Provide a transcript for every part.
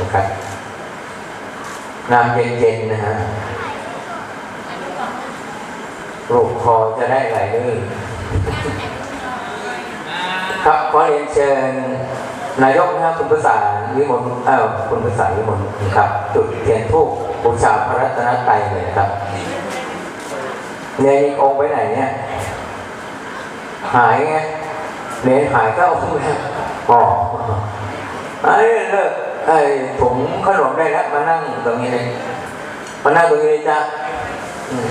นะครับน้ำเย็นๆนะฮะปลูกคอจะได้ไหลลื่นครับขอเรียนเชิญนายกนะครับคุณประสานวิมลเอ้าคุณประสานวิมลครับ จุดเทียนทูปบูชาพระรัตนตรัยเลยครับเนี่ยองค์ไปไหนเนี่ย หายไงเนนหายก็เอาขึ้นมาอ๋อไอ้เลิก ไอ้ถุงขนมได้แล้วมานั่งตรงนี้เลยมานั่งตรงนี้เลยจ้ะอืม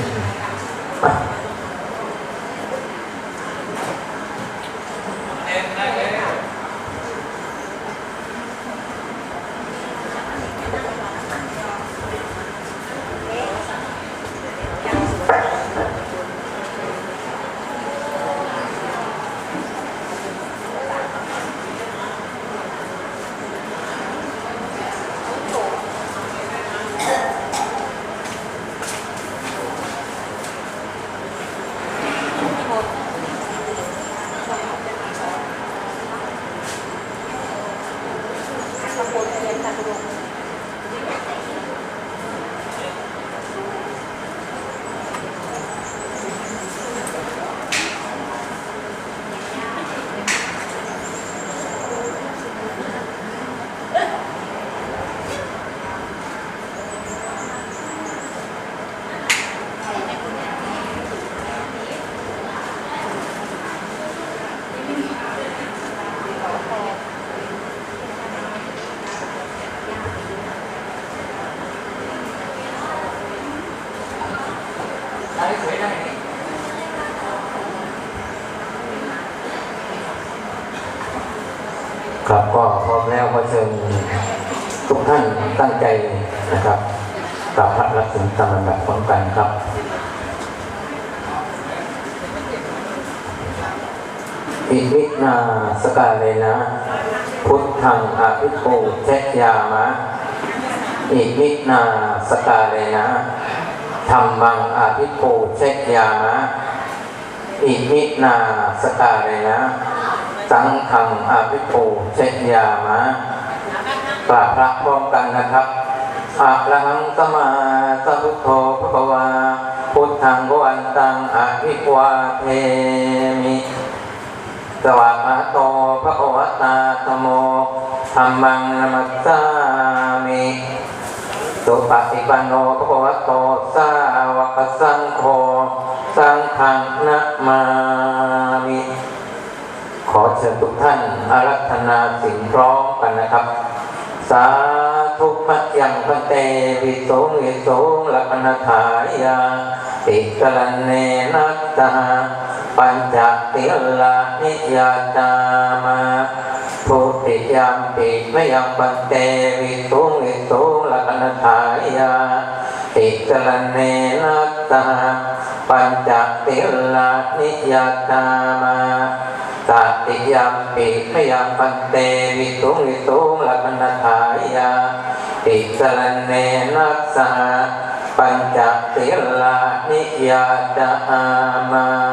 มา ได้สวยได้นี่ครับก็พร้อมแล้วขอเชิญทุกท่าน ตั้งใจนะครับกราบพระรักษาตามลำดับพร้อมกันครับอิมินาสกาเลนะ พุทธังอภิปูเชยามะอิมินาสกาเลนะธรรมังอภิปูเชยามะอิมินาสกาเลนะ สังฆังอภิปูเชยามะ ราบพระพร้อมกันนะครับอะระหังสมาสัพุทโธพระวา พุทธังพวันตังอภิวาเทมิสวากาโตพระโอวตาธโมธรรมังนมัสสามิสุปฏิปันโนพระโอวโตสาวกสังโฆสังฆังนะมามิขอเชิญทุกท่านอารัธนาสิ่งพร้อมกันนะครับ สาธุมัจยังพันเตวิโสงวิโสงลักนถายาติกลันเนนัตตาปัญจติลานิยาตามาพุทธิยามปิมยังปันเตวิโสงวิโสงลักนถายาติกลันเนนัตตาปัญจติลานิยาตามา ตติยามปิขยามปันเตวิตุงวิตุงลักนทายาติสรณเนนัสสะปัญจติลานิยาตามา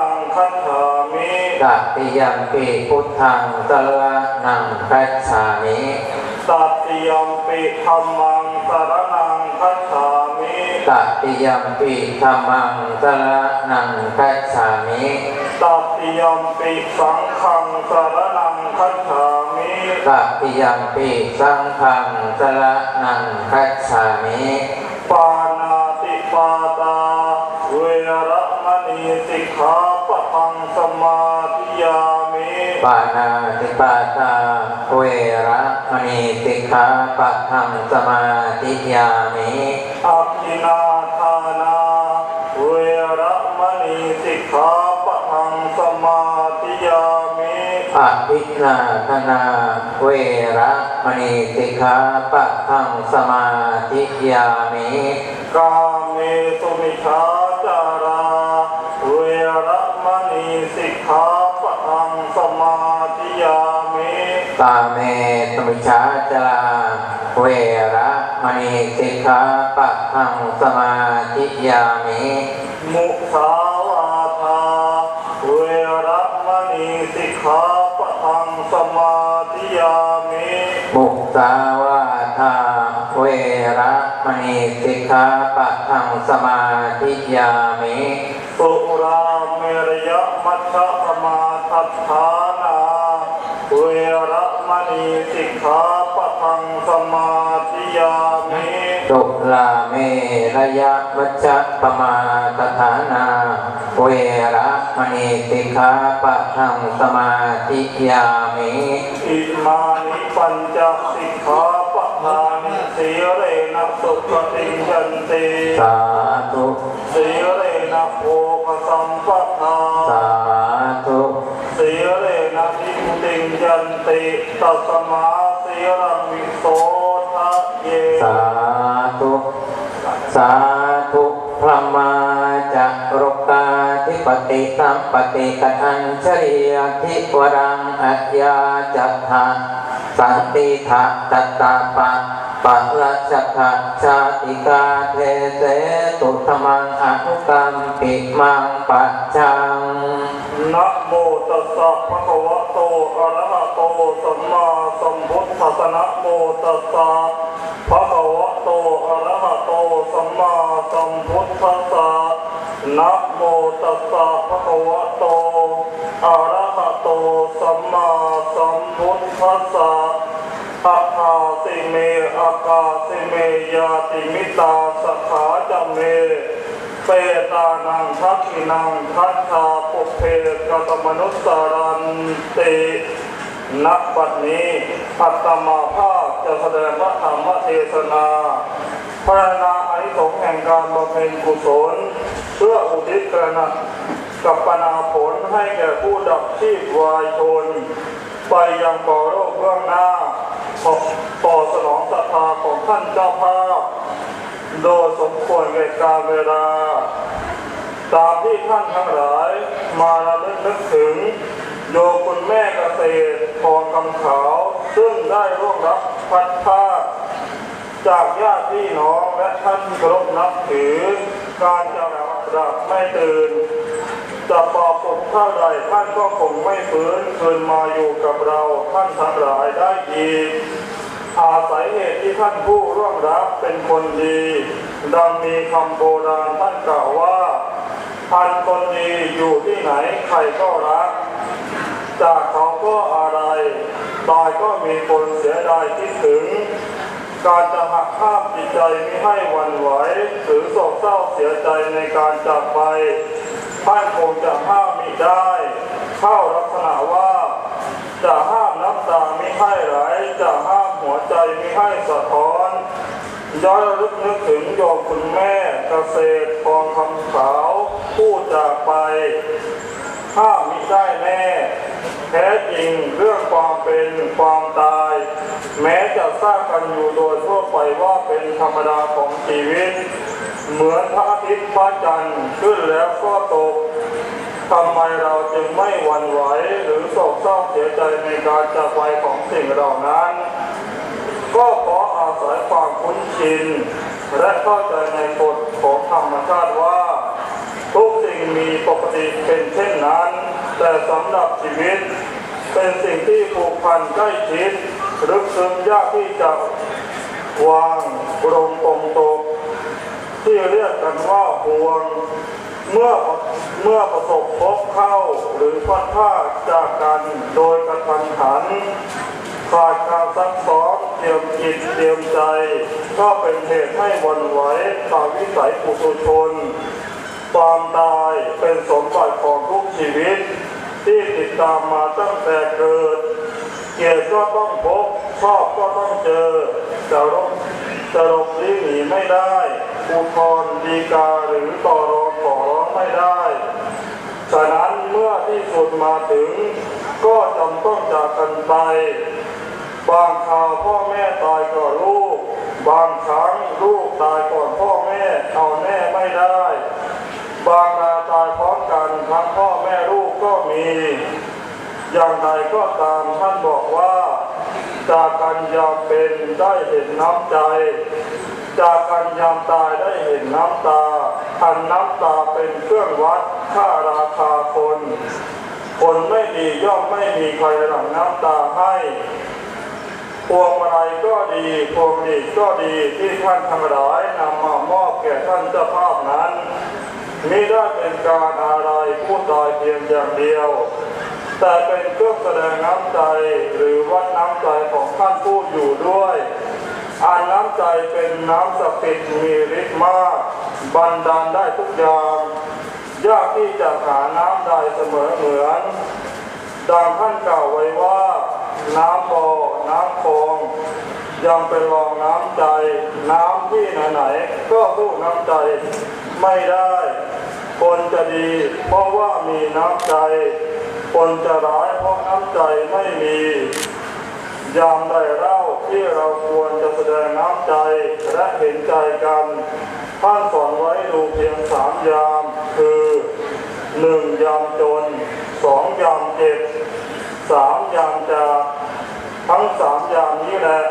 งคัจฉามิ ตติยัมปิพุทธังสรนังคัจฉามิตติยมปิธรรมังสรนังคัจฉามิตติยัมปิธรรมังสรนังคัจฉามิตติยมปิสังฆังสรนังคัจฉามิตติยัมปิสังฆังสรนังคัจฉามิ ปาตาเวระมณีสิกขาปะทังสมาธิยามิอักขินาทานาเวระมณีสิกขาปะทังสมาธิยามิอภินาคนาเวระมณีสิกขาปะทังสมาธิยามิกาเมสุมิชาจาราเวระมณีสิกขา ตาเมตมิชาจลาเวระมณีสิกขาปะทังสมาธิยามิ มุสาะวัชฌะปมาตฐานา เวระมณีสิกขาปะทังสมาธิยามิอิมานิปัญจสิกขาปะทานิสีเรนะสุขติงยันติสาธุสีเรนะโภคสัมปทาสาธุสีเรนะทิมุติงยันติตัสมาสีรังวิโสทะเยสาธุสาธุ พระมาจักรุกาทิปติสัมปติกันเชริยทิวรังอัจยาจัตถะสันติทะตัตตาปะปัลลชักะชาติกาเทเสตุธรรมังอนุกรรมปิมังปัจจัง นะโมตัสสะภะคะวะโตอะระหะโตสัมมาสัมพุทธัสสะนะโมตัสสะภะคะวะโตอะระหะโตสัมมาสัมพุทธัสสะนะโมตัสสะภะคะวะโตอะระหะโตสัมมาสัมพุทธัสสะอะคาสิเมอากาสิเมยาติมิตาสขาจเม ปตานังทักขินังทัตตาปุเพกตมนุสสารันตินักบัดนี้อัตมาภาพจะแสดงพระธรรมเทศนาพระนาอนิสงส์แห่งการบำเพ็ญกุศล เพื่ออุทิศกระนักับปนาผลให้แก่ผู้ดับชีพวายชน ไปยังก่อโรคเบื้องหน้าต่อสนองศรัทธาของท่านเจ้าภาพ โดยสมควรแก่กาลเวลา ตามที่ท่านทั้งหลายมาระลึกนึกถึงโยคุณแม่เกษตรทองคำขาว ซึ่งได้ร่วงรับพัดพาคจากญาติพี่น้องและท่านที่เคารพนับถือ การจะหลับไม่ตื่นจะปอบปลุกเท่าใดท่านก็คงไม่ฟื้นคืนมาอยู่กับเราท่านทั้งหลายได้อีก อาศัยเหตุที่ท่านผู้ร่วงรับเป็นคนดี ดังมีคำโบราณท่านกล่าวว่า พันคนดีอยู่ที่ไหนใครก็รัก จากเขาก็อะไรตายก็มีคนเสียดายคิดถึง การจะหักข้ามจิตใจไม่ให้วันไหวหรือโศกเศร้าเสียใจในการจากไป ท่านคงจะห้ามมิได้ เข้าลักษณะว่า จะห้ามน้ำตาไม่ให้ไหลจะห้าม หัวใจไม่ให้สะท้อน ย้อนระลึกนึกถึงโยมคุณแม่เกษตรทองคำขาวผู้จากไปห้ามิได้แน่แท้จริงเรื่องความเป็นความตาย แม้จะทราบกันอยู่โดยทั่วไปว่าเป็นธรรมดาของชีวิต เหมือนพระอาทิตย์พระจันทร์ขึ้นแล้วก็ตกทำไมเราจึงไม่หวั่นไหวหรือโศกเศร้าเสียใจในการจากไปของสิ่งเหล่านั้น ก็ขออาศัยความคุ้นชิน และเข้าใจในกฎของธรรมชาติว่า ทุกสิ่งมีปกติเป็นเช่นนั้น แต่สำหรับชีวิต เป็นสิ่งที่ผูกพันใกล้ชิดลึกซึ้งยากที่จะวางลงตรงตกที่เรียกกันว่าห่วง เมื่อเมื่อประสบพบเข้าหรือพัดพลาดจากกันโดยกระทันหัน ขาดการซักซ้อมเตรียมจิตเตรียมใจ ก็เป็นเหตุให้วันไหวตามวิสัยปุถุชน ความตายเป็นสมบัติของทุกชีวิต ที่ติดตามมาตั้งแต่เกิด เกียรติก็ต้องพบชอบก็ต้องเจอจะรบจะหลบลี้หนีไม่ได้อุทธรณ์ดีกาหรือต่อรองขอร้องไม่ได้ ฉะนั้นเมื่อที่สุดมาถึง ก็จำต้องจากกันไป บางคราวพ่อแม่ตายก่อนลูก บางครั้งลูกตายก่อนพ่อแม่เอาแน่ไม่ได้ บางนาตายพร้อมกันทั้งพ่อแม่ลูกก็มี อย่างไรก็ตามท่านบอกว่าจากกันยามเป็นได้เห็นน้ำใจ จากกันยามตายได้เห็นน้ำตา อันน้ำตาเป็นเครื่องวัดค่าราคาคน คนไม่ดีย่อมไม่มีใครหลั่งน้ำตาให้พวงมาลัยก็ดีพวงหลีดก็ดีที่ท่านทั้งหลายนำมามอบแก่ท่านเจ้าภาพนั้นมิได้เป็นการอะไรผู้ตายเพียงอย่างเดียว แต่เป็นเครื่องแสดงน้ำใจหรือวัดน้ำใจของท่านผู้อยู่ด้วย อันน้ำใจเป็นน้ำศักดิ์สิทธิ์มีฤทธิ์มากบันดาลได้ทุกอย่างยากที่จะหาน้ำใดเสมอเหมือนดังท่านกล่าวไว้ว่า น้ำบ่อน้ำคลองยังเป็นรองน้ำใจ น้ำที่ไหนๆก็สู้น้ำใจไม่ได้ คนจะดี เพราะว่ามีน้ำใจ คนจะร้ายเพราะน้ำใจไม่มี ยามใดเล่าที่เราควรจะแสดงน้ำใจและเห็นใจกันท่านสอนไว้ดูเพียงสามยาม คือหนึ่งยามจนสองยามเจ็บสามยามจากทั้งสามยามนี้แหละ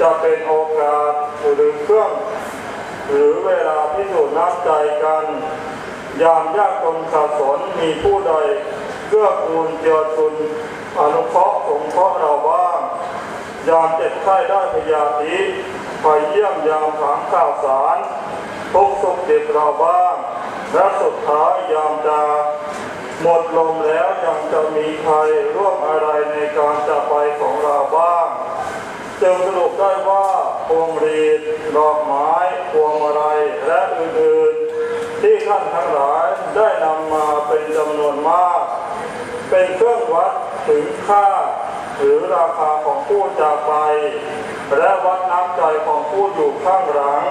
จะเป็นโอกาสหรือเครื่อง หรือเวลาพิสูจน์น้ำใจกัน ยามยากจนขาดสนมีผู้ใดเกื้อกูลเจือจุนอนุเคราะห์สงเคราะห์เราบ้าง ยามเจ็บไข้ได้พยาธิไปเยี่ยมยามถามข่าวสารทุกสุขเด็ดเราบ้าง และสุดท้ายยามจะหมดลมแล้วยังจะมีใครร่วมอะไรในการจากไปของเราบ้างจึงสรุปได้ว่าพวงรีดดอกไม้พวงมาลัยและอื่นๆ ที่ท่านทั้งหลายได้นำมาเป็นจำนวนมาก เป็นเครื่องวัดถึงค่า หรือราคาของผู้จากไป และวัดน้ำใจของผู้อยู่ข้างหลัง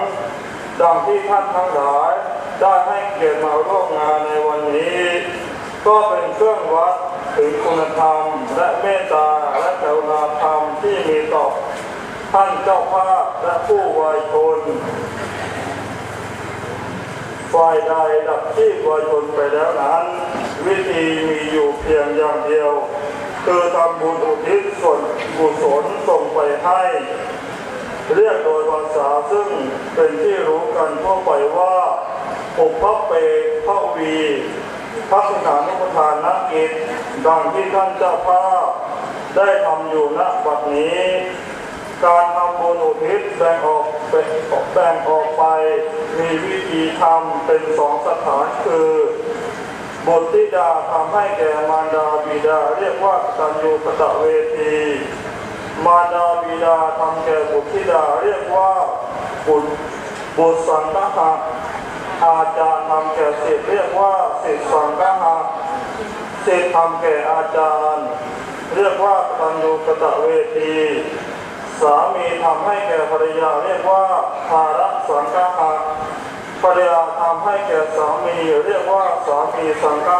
ดังที่ท่านทั้งหลายได้ให้เกียรติมาร่วมงานในวันนี้ ก็เป็นเครื่องวัดถึงคุณธรรม และเมตตาและกรุณาธรรมที่มีต่อท่านเจ้าภาพและผู้วายชนฝ่ายใดดับที่วายชนไปแล้วนั้น วิธีมีอยู่เพียงอย่างเดียว คือทำบุญอุทิศส่วนกุศลส่งไปให้ เรียกโดยภาษาซึ่งเป็นที่รู้กันทั่วไปว่าอุปเปพระวีพระสิงหานุปทานนักกิจดังที่ท่านเจ้าภาพได้ทำอยู่ณบัดนี้ การทำบุญอุทิศแบ่งออกเป็นแบ่งออกไป มีวิธีทำเป็นสองสถานคือ บุตรธิดาทำให้แก่มารดาบิดาเรียกว่าตัญญูกตะเวทีมารดาบิดาทำแก่บุตรธิดาเรียกว่าบุตรบุตรสังฆะอาจารย์ทำแก่ศิษย์เรียกว่าศิษย์สังฆะศิษย์ทำแก่อาจารย์ เรียกว่าตัญญูกตะเวทีสามีทำให้แก่ภรรยาเรียกว่าภาระสังฆะ ภรรยาทำให้แก่สามีเรียกว่าสามีสังฆะ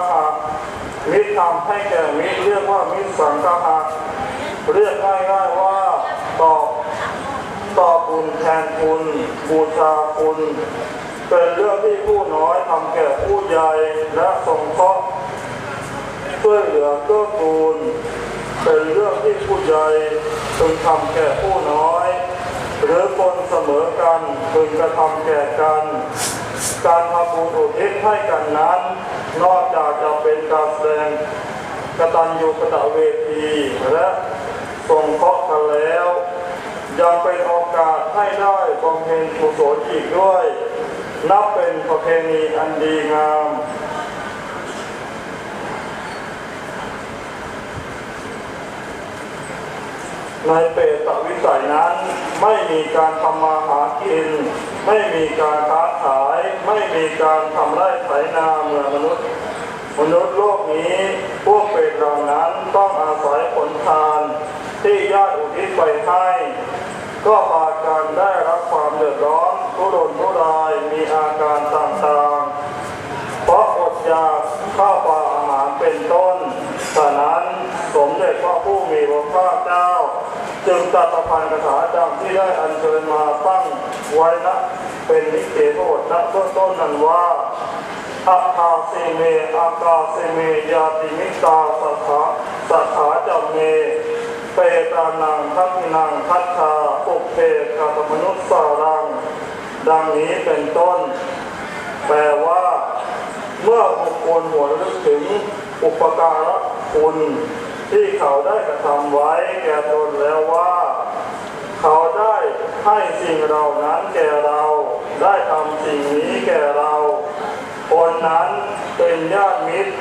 มิทำให้แก่มิเรียกว่ามิสังฆะเรียกง่ายๆว่าตอบตอบบุญแทนคุณบูชาคุณเป็นเรื่องที่ผู้น้อยทำแก่ผู้ใหญ่และสงเคราะห์ช่วยเหลือเกื้อกูล เป็นเรื่องที่ผู้ใหญ่พึงทำแก่ผู้น้อย หรือคนเสมอกันพึงกระทำแก่กัน การทำบุญอุทิศให้กันนั้น นอกจากจะเป็นการแสดงกตัญญูกตเวทีและส่งเคราะห์กันแล้ว ยังเป็นโอกาสให้ได้บำเพ็ญกุศลอีกด้วย นับเป็นประเพณีอันดีงาม ในเปตวิสัยนั้น ไม่มีการทำมาหากิน ไม่มีการค้าขาย ไม่มีการทำไร่ไถนาเหมือนมนุษย์ มนุษย์โลกนี้พวกเปรตเหล่านั้นต้องอาศัยผลทาน ที่ญาติอุทิศไปให้ ก็พากันได้รับความเดือดร้อนทุรนทุรายมีอาการต่างๆ เพราะอดอยากข้าวปลาอาหารเป็นต้นฉะนั้นสมเด็จพระผู้มีพระภาคเจ้า จึงตรัสประพันธ์คาถาดัง ที่ได้อัญเชิญมาตั้งไว้นะเป็นนิเกโทษณเบื้องต้นนั้นว่าอัตถาสิเมอากาสิเมยาติมิตาสัทธาสัทธาจัมเมเปตานังทักขินังทัตชาปุเพกาตมนุษสารัง ดังนี้เป็นต้น แปลว่า เมื่อบุคคลหัวระลึกถึงอุปการะคุณที่เขาได้กระทำไว้แก่ตนแล้วว่า เขาได้ให้สิ่งเหล่านั้นแก่เราได้ทำสิ่งนี้แก่เรา คนนั้นเป็นญาติมิตร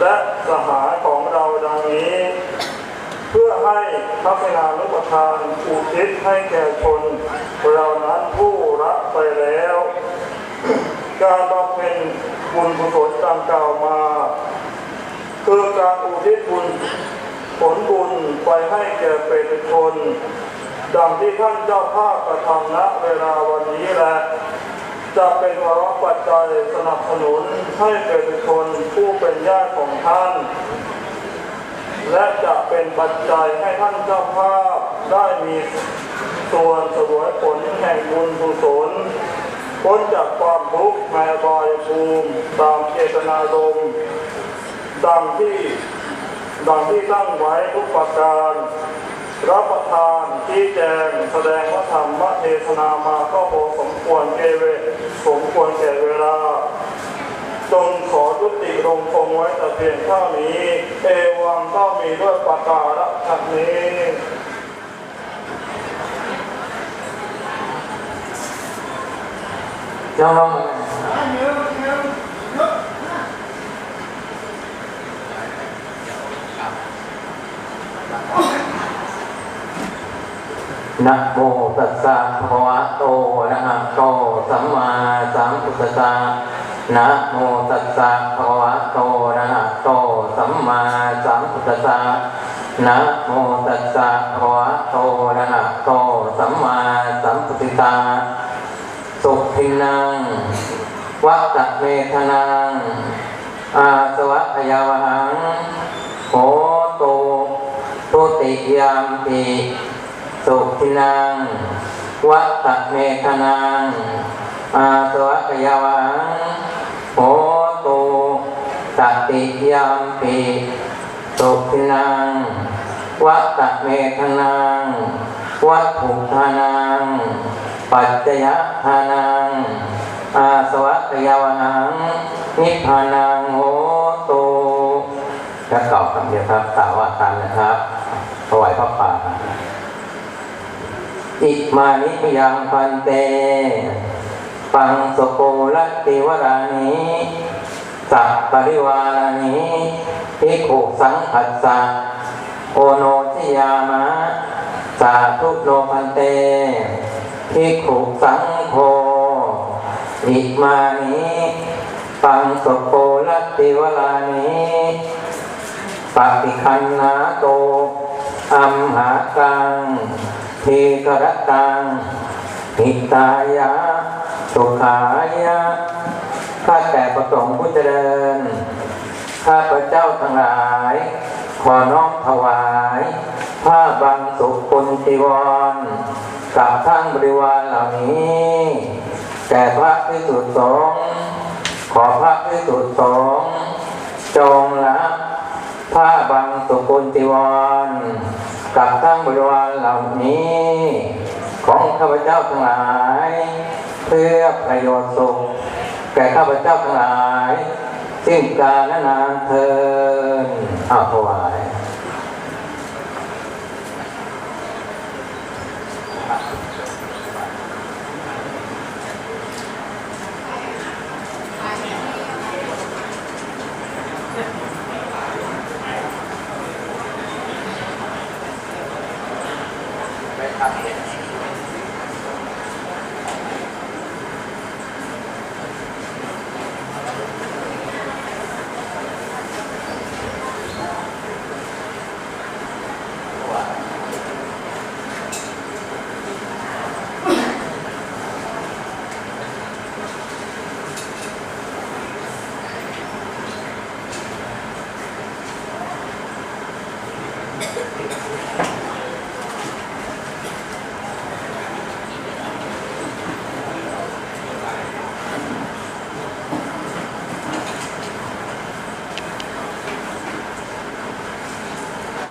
และสหายของเราดังนี้ เพื่อให้ทักษณานุปทานอุทิศให้แก่ชนเรานั้นผู้รักไปแล้ว การบำเพ็ญบุญกุศลดังกล่าวมาคือการอุทิศบุญผลบุญไปให้แก่เปรตชน ดังที่ท่านเจ้าภาพกระทำณเวลาวันนี้แหละจะเป็นวาระปัจจัยสนับสนุนให้เปรตชนผู้เป็นญาติของท่าน และจะเป็นปัจจัยให้ท่านเจ้าภาพได้มีส่วนสวยผลแห่งบุญกุศลพ้นจากความทุกข์แม่บายภูมิตามเจตนารมณ์ดังที่ดังที่ตั้งไว้ทุกประการ รับประทานที่แจงแสดงว่าธรรมเทศนามาก็พอสมควรเกเวสมควรแก่เวลาจงขอยุติลงคงไว้แต่เพียงเท่านี้ เอวังก็มีด้วยประการฉนี้น้อง นะโมตัสสะภะคะวะโตอะระหะโตสัมมาสัมพุทธัสสะนะโมตัสสะภะคะวะโตอะระหะโตสัมมาสัมพุทธัสสะนะโมตัสสะภะคะวะโตอะระหะโตสัมมาสัมพุทธัสสะสุขินังวัตตะเมธนังอาสวะพยาวังโหตุทุติยามปิ สุขินังวัตเมธนังอาสวะพยาวังโหตุตติยามปิสุขินังวัตเมธนังวัตถุทานังปัจจยทานังอาสวะกยาวังนิพพานังโหตุแล้วตอบคำเดียวครับสาวาตามนะครับถวายพระป่า อิมานิพยังพันเต ปังสโกลติวรานิสัพปริวารานิภิกขุสังคัสสะโอโนชยามะ สาธุโนพันเตภิกขุสังโฆอิมานิปังสโกลัติวลานิปฏิคันนาโตอัมหากัง ทีกรตังหิตายะสุขายะข้าแต่ประสงค์ผู้เจริญ ข้าพระเจ้าทั้งหลาย ขอน้อมถวาย ผ้าบางสุกุลจีวร กับทั้งบริวารเหล่านี้ แก่พระพิสุทธิสงฆ์ขอพระพิสุทธิสงฆ์จงรับผ้าบางสุกุลติวร กับทั้งบริวารเหล่านี้ ของข้าพเจ้าทั้งหลาย เพื่อประโยชน์สุขแก่ข้าพเจ้าทั้งหลายสิ้นการนานเทินอ้าวถวาย